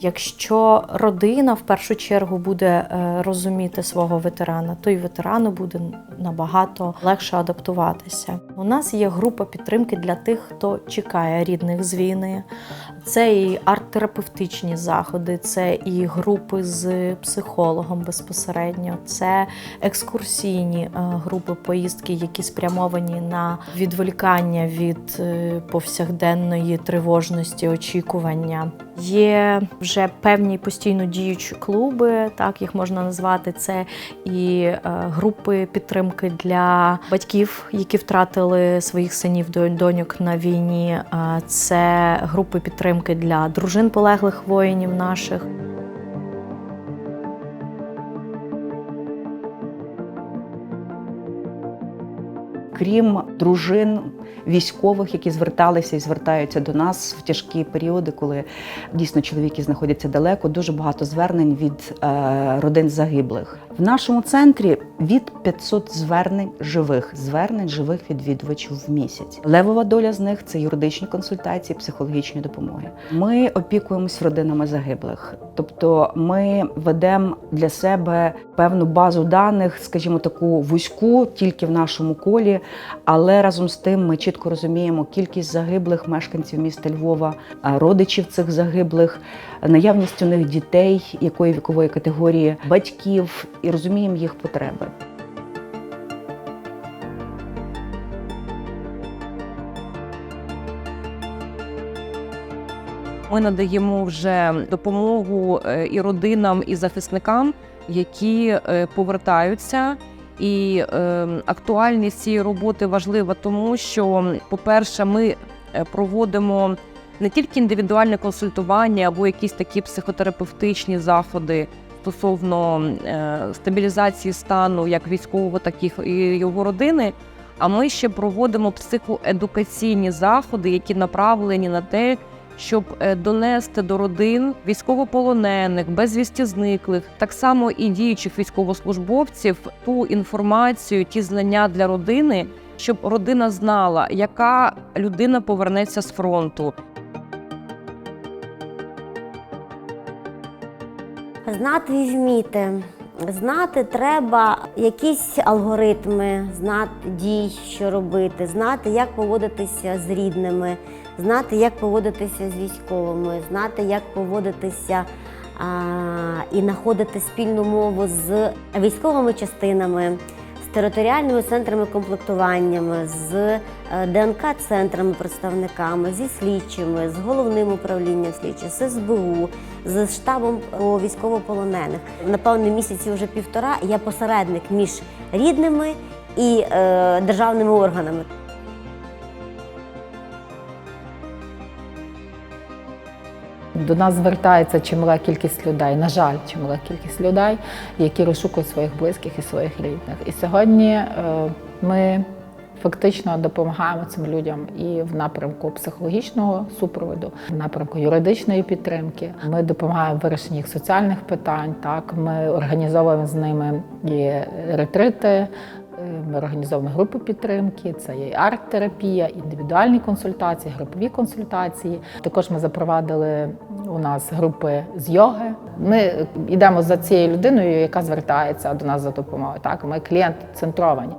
Якщо родина в першу чергу буде е, розуміти свого ветерана, то й ветерану буде набагато легше адаптуватися. У нас є група підтримки для тих, хто чекає рідних з війни. Це і арт-терапевтичні заходи, це і групи з психологом безпосередньо, це екскурсійні е, групи поїздки, які спрямовані на відволікання від е, повсякденної тривожності, очікування. Є вже певні постійно діючі клуби, так їх можна назвати. Це і е, групи підтримки для батьків, які втратили своїх синів доньок на війні. Це групи підтримки для дружин полеглих воїнів наших. крім дружин військових, які зверталися і звертаються до нас в тяжкі періоди, коли дійсно чоловіки знаходяться далеко. Дуже багато звернень від е, родин загиблих. В нашому центрі від 500 звернень живих звернень живих відвідувачів в місяць. Левова доля з них це юридичні консультації, психологічні допомоги. Ми опікуємось родинами загиблих, тобто ми ведемо для себе певну базу даних, скажімо, таку вузьку, тільки в нашому колі. Але разом з тим ми чітко розуміємо кількість загиблих мешканців міста Львова, родичів цих загиблих, наявність у них дітей, якої вікової категорії, батьків і розуміємо їх потреби. Ми надаємо вже допомогу е, і родинам, і захисникам, які е, повертаються. І е, актуальність цієї роботи важлива, тому що, по-перше, ми е, проводимо не тільки індивідуальне консультування або якісь такі психотерапевтичні заходи стосовно е, стабілізації стану як військового, так і його родини. А ми ще проводимо психоедукаційні заходи, які направлені на те, щоб е, донести до родин військовополонених, безвісті зниклих, так само і діючих військовослужбовців ту інформацію, ті знання для родини, щоб родина знала, яка людина повернеться з фронту, Знати і вміти. Знати треба якісь алгоритми, знати дій, що робити, знати, як поводитися з рідними, знати, як поводитися з військовими, знати, як поводитися а, і знаходити спільну мову з військовими частинами, територіальними центрами комплектуваннями, з е, ДНК-центрами, представниками, зі слідчими, з головним управлінням слідчих, з СБУ, з штабом військовополонених. Напевно, місяці вже півтора я посередник між рідними і е, державними органами. До нас звертається чимала кількість людей, на жаль, чимала кількість людей, які розшукують своїх близьких і своїх рідних. І сьогодні е, ми фактично допомагаємо цим людям і в напрямку психологічного супроводу, в напрямку юридичної підтримки. Ми допомагаємо в вирішенні їх соціальних питань. Так, ми організовуємо з ними і ретрити. е, Ми організовуємо групи підтримки, це є арт-терапія, індивідуальні консультації, групові консультації. Також ми запровадили у нас групи з йоги. Ми йдемо за цією людиною, яка звертається до нас за допомогою. Так, ми клієнт центровані.